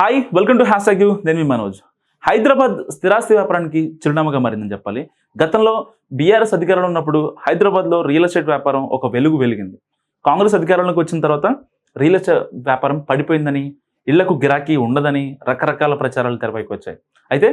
Hi welcome to hash you నేను మీ మనోజ్. హైదరాబాద్ స్థిరాస్తి వ్యాపారానికి చిరునామాగా మారిందని చెప్పాలి. గతంలో బీఆర్ఎస్ అధికారంలో ఉన్నప్పుడు హైదరాబాద్లో రియల్ ఎస్టేట్ వ్యాపారం ఒక వెలుగు వెలిగింది. కాంగ్రెస్ అధికారంలోకి వచ్చిన తర్వాత రియల్ ఎస్టేట్ వ్యాపారం పడిపోయిందని ఇళ్ళకు గిరాకీ ఉండదని రకరకాల ప్రచారాలు తెరపైకి వచ్చాయి అయితే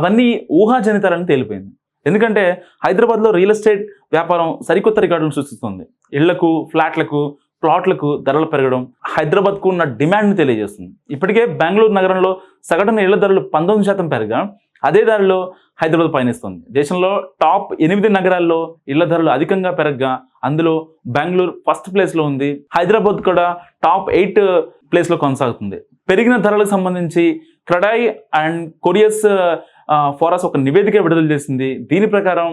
అవన్నీ ఊహాజనితాలని తేలిపోయింది. ఎందుకంటే హైదరాబాద్లో రియల్ ఎస్టేట్ వ్యాపారం సరికొత్త రికార్డులను సృష్టిస్తుంది. ఇళ్ళకు ఫ్లాట్లకు ప్లాట్లకు ధరలు పెరగడం హైదరాబాద్కు ఉన్న డిమాండ్ని తెలియజేస్తుంది. ఇప్పటికే బెంగళూరు నగరంలో సగటున ఇళ్ళ ధరలు పంతొమ్మిది శాతం పెరగా అదే దారిలో హైదరాబాద్ పయనిస్తుంది. దేశంలో టాప్ ఎనిమిది నగరాల్లో ఇళ్ళ ధరలు అధికంగా పెరగగా అందులో బెంగళూరు ఫస్ట్ ప్లేస్లో ఉంది. హైదరాబాద్ కూడా టాప్ ఎయిట్ ప్లేస్లో కొనసాగుతుంది. పెరిగిన ధరలకు సంబంధించి క్రడాయ్ అండ్ కొరియస్ ఫోరస్ ఒక నివేదిక విడుదల చేసింది. దీని ప్రకారం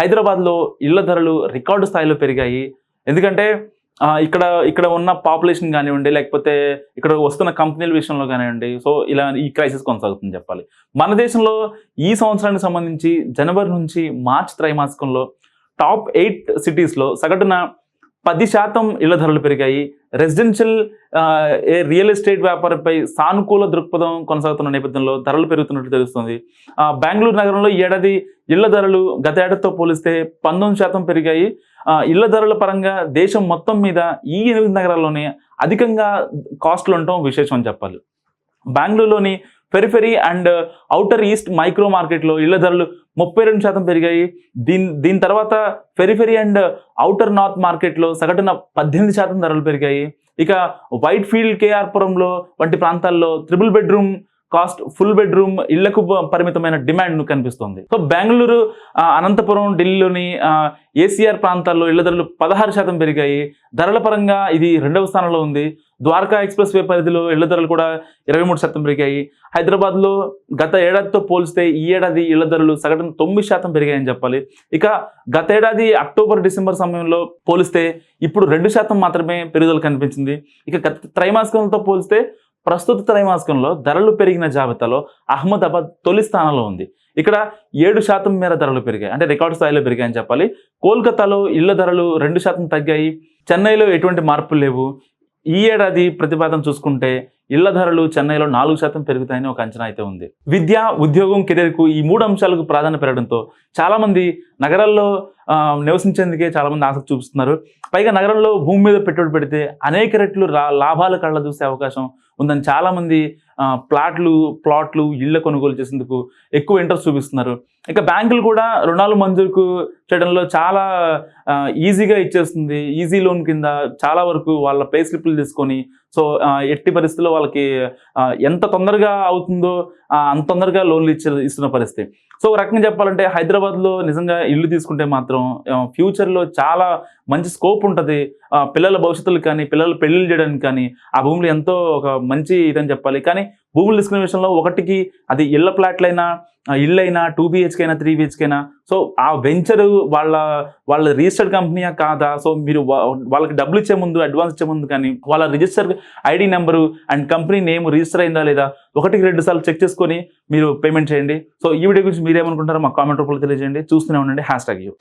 హైదరాబాద్లో ఇళ్ళ ధరలు రికార్డు స్థాయిలో పెరిగాయి. ఎందుకంటే ఇక్కడ ఇక్కడ ఉన్న పాపులేషన్ కానివ్వండి లేకపోతే ఇక్కడ వస్తున్న కంపెనీల విషయంలో కానివ్వండి సో ఇలా ఈ క్రైసిస్ కొనసాగుతుంది చెప్పాలి. మన దేశంలో ఈ సంవత్సరానికి సంబంధించి జనవరి నుంచి మార్చ్ త్రైమాసికంలో టాప్ ఎయిట్ సిటీస్లో సగటున పది శాతం ఇళ్ళ ధరలు పెరిగాయి. రెసిడెన్షియల్ రియల్ ఎస్టేట్ వ్యాపారంపై సానుకూల దృక్పథం కొనసాగుతున్న నేపథ్యంలో ధరలు పెరుగుతున్నట్లు తెలుస్తుంది. బెంగళూరు నగరంలో ఈ ఏడాది ఇళ్ళ ధరలు గత ఏడాదితో పోలిస్తే పంతొమ్మిది శాతం పెరిగాయి. ఇళ్ళ ధరల పరంగా దేశం మొత్తం మీద ఈ ఎనిమిది నగరాల్లోనే అధికంగా కాస్ట్లు ఉండటం విశేషం అని చెప్పాలి. బెంగళూరులోని periphery and outer east micro మార్కెట్లో ఇళ్ళ ధరలు ముప్పై రెండు శాతం పెరిగాయి. దీని దీని తర్వాత పెరిఫెరీ అండ్ అవుటర్ నార్త్ మార్కెట్లో సగటున పద్దెనిమిది శాతం ధరలు పెరిగాయి. ఇక వైట్ ఫీల్డ్ కేఆర్పురంలో వంటి ప్రాంతాల్లో triple bedroom cost full bedroom ఇళ్ళకు పరిమితమైన డిమాండ్ కనిపిస్తుంది. సో బెంగళూరు అనంతపురం ఢిల్లీలోని ఏసీఆర్ ప్రాంతాల్లో ఇళ్ళ ధరలు పదహారు శాతం పెరిగాయి. ధరల పరంగా ఇది రెండవ స్థానంలో ఉంది. ద్వారకా ఎక్స్ప్రెస్ వే పరిధిలో ఇళ్ళ ధరలు కూడా ఇరవై మూడు శాతం పెరిగాయి. హైదరాబాద్లో గత ఏడాదితో పోలిస్తే ఈ ఏడాది ఇళ్ళ ధరలు సగటున తొమ్మిది శాతం పెరిగాయని చెప్పాలి. ఇక గత ఏడాది అక్టోబర్ డిసెంబర్ సమయంలో పోలిస్తే ఇప్పుడు రెండు శాతం మాత్రమే పెరుగుదల కనిపించింది. ఇక గత త్రైమాసికంతో పోలిస్తే ప్రస్తుత త్రైమాసికంలో ధరలు పెరిగిన జాబితాలో అహ్మదాబాద్ తొలి స్థానంలో ఉంది. ఇక్కడ ఏడు శాతం మేర ధరలు పెరిగాయి. అంటే రికార్డు స్థాయిలో పెరిగాయని చెప్పాలి. కోల్కతాలో ఇళ్ళ ధరలు రెండు శాతం తగ్గాయి. చెన్నైలో ఎటువంటి మార్పులు లేవు. ఈ ఏడాది ప్రతిపాదన చూసుకుంటే ఇళ్ళ ధరలు చెన్నైలో నాలుగు శాతం పెరుగుతాయని ఒక అంచనా అయితే ఉంది. విద్య ఉద్యోగం కెరీర్కు ఈ మూడు అంశాలకు ప్రాధాన్యత పెరగడంతో చాలామంది నగరాల్లో నివసించేందుకే చాలామంది ఆసక్తి చూపిస్తున్నారు. పైగా నగరంలో భూమి మీద పెట్టుబడి పెడితే అనేక రెట్లు లాభాలు లాభాల కళ్ళ చూసే అవకాశం ఉందని చాలామంది ప్లాట్లు ప్లాట్లు ఇళ్ళ కొనుగోలు చేసేందుకు ఎక్కువ ఇంట్రెస్ట్ చూపిస్తున్నారు. ఇక బ్యాంకులు కూడా రుణాలు మంజూరుకు చేయడంలో చాలా ఈజీగా ఇచ్చేస్తుంది. ఈజీ లోన్ కింద చాలా వరకు వాళ్ళ పే స్లిప్లు తీసుకొని సో ఎట్టి పరిస్థితుల్లో వాళ్ళకి ఎంత తొందరగా అవుతుందో అంత తొందరగా లోన్లు ఇచ్చే ఇస్తున్న పరిస్థితి. సో ఒక రకంగా చెప్పాలంటే హైదరాబాద్లో నిజంగా ఇల్లు తీసుకుంటే మాత్రం ఫ్యూచర్లో చాలా మంచి స్కోప్ ఉంటుంది. పిల్లల భవిష్యత్తులు కానీ పిల్లలు పెళ్ళిళ్ళు చేయడానికి కానీ ఆ భూములు ఎంతో ఒక మంచి ఇదని చెప్పాలి. కానీ భూములు తీసుకునే విషయంలో ఒకటికి అది ఇళ్ళ ప్లాట్లైనా ఆ, ఇల్లు అయినా టూ బిహెచ్కే అయినా త్రీ బిహెచ్కైనా అయినా. సో ఆ వెంచర్ వాళ్ళ వాళ్ళ రిజిస్టర్డ్ కంపెనీయా కాదా? సో మీరు వాళ్ళకి డబ్బులు ఇచ్చే ముందు అడ్వాన్స్ ఇచ్చే ముందు కానీ వాళ్ళ register ID number and company name register అయిందా లేదా? ఒకటికి రెండు సార్లు చెక్ చేసుకొని మీరు పేమెంట్ చేయండి. సో ఈ వీడియో గురించి మీరేమనుకుంటారో మా కామెంట్ రూపంలో తెలియజేయండి. చూస్తూనే ఉండండి. Hash tag you